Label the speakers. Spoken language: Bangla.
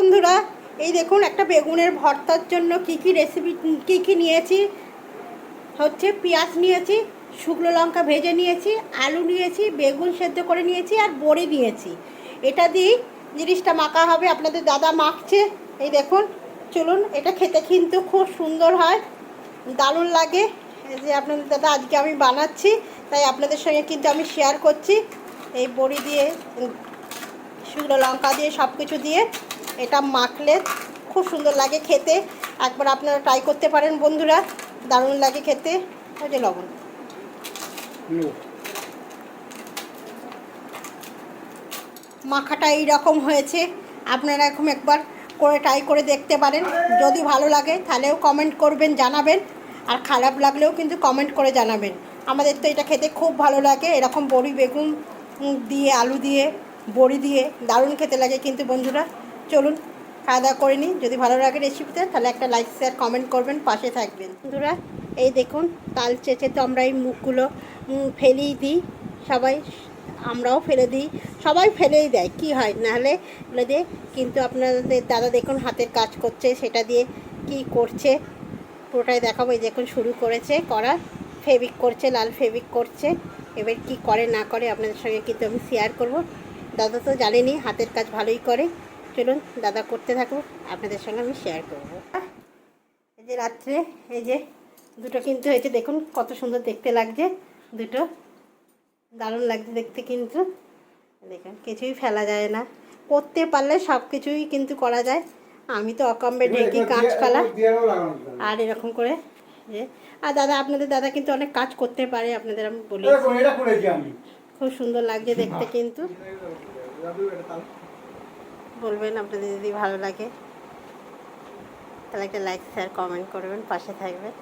Speaker 1: বন্ধুরা, এই দেখুন, একটা বেগুনের ভর্তার জন্য কি কি রেসিপি কি কি নিয়েছি? হচ্ছে পেঁয়াজ নিয়েছি, শুকনো লঙ্কা ভেজে নিয়েছি, আলু নিয়েছি, বেগুন সেদ্ধ করে নিয়েছি, আর বড়ি নিয়েছি। এটা দিয়েই জিনিসটা মাখা হবে, আপনাদের দাদা মাখছে। এই দেখুন, চলুন, এটা খেতে কিন্তু খুব সুন্দর হয়, দারুণ লাগে। যে আপনাদের দাদা, আজকে আমি বানাচ্ছি, তাই আপনাদের সঙ্গে কিন্তু আমি শেয়ার করছি। এই বড়ি দিয়ে, শুকনো লঙ্কা দিয়ে সব কিছু দিয়ে। এটা মাখলে খুব সুন্দর লাগে খেতে। একবার আপনারা ট্রাই করতে পারেন বন্ধুরা দারুণ লাগে খেতে। ওই যে লবণ। মাখাটা এই রকম হয়েছে আপনারা এখন একবার করে ট্রাই করে দেখতে পারেন। যদি ভালো লাগে তাহলেও কমেন্ট করবেন জানাবেন। আর খারাপ লাগলেও কিন্তু কমেন্ট করে জানাবেন। আমাদের তো এটা খেতে খুব ভালো লাগে এরকম বড়ি বেগুন দিয়ে আলু দিয়ে বড়ি দিয়ে দারুণ খেতে লাগে কিন্তু বন্ধুরা। চলুন খাওয়া দাওয়া করে নিই। যদি ভালো লাগে রেসিপিতে তাহলে একটা লাইক শেয়ার কমেন্ট করবেন, পাশে থাকবেন। বন্ধুরা, এই দেখুন, তাল চেঁচে তো আমরা এই মুখগুলো ফেলেই দিই। সবাই, আমরাও ফেলে দিই। সবাই ফেলেই দেয়, কি হয়? নাহলে বলে দিয়ে কিন্তু আপনাদের দাদা দেখুন হাতের কাজ করছে, সেটা দিয়ে কি করছে? পুরোটাই দেখাবো, এই দেখুন, শুরু করেছে, করা। ফেবিক করছে, লাল ফেবিক করছে। এবার কি করে, না করে, আপনাদের সঙ্গে কিন্তু আমি শেয়ার করব। দাদা তো জানেনি, হাতের কাজ ভালোই করে। চলুন দাদা করতে থাকুক আপনাদের সঙ্গে আমি শেয়ার করব এই যে রাত্রে এই যে দুটো কিন্তু হয়েছে দেখুন কত সুন্দর দেখতে লাগছে দুটো দারুণ লাগছে দেখতে কিন্তু দেখুন কিছুই ফেলা যায় না করতে পারলে সব কিছুই কিন্তু করা যায় আমি তো অকম্বে ঢেকি কাঁচ ফেলা আর এরকম করে যে আর দাদা আপনাদের দাদা কিন্তু অনেক কাজ করতে পারে আপনাদের আমি বলি খুব সুন্দর লাগছে দেখতে কিন্তু বলবেন আপনাদের যদি ভালো লাগে তাহলে একটা লাইক শেয়ার কমেন্ট করবেন পাশে থাকবেন।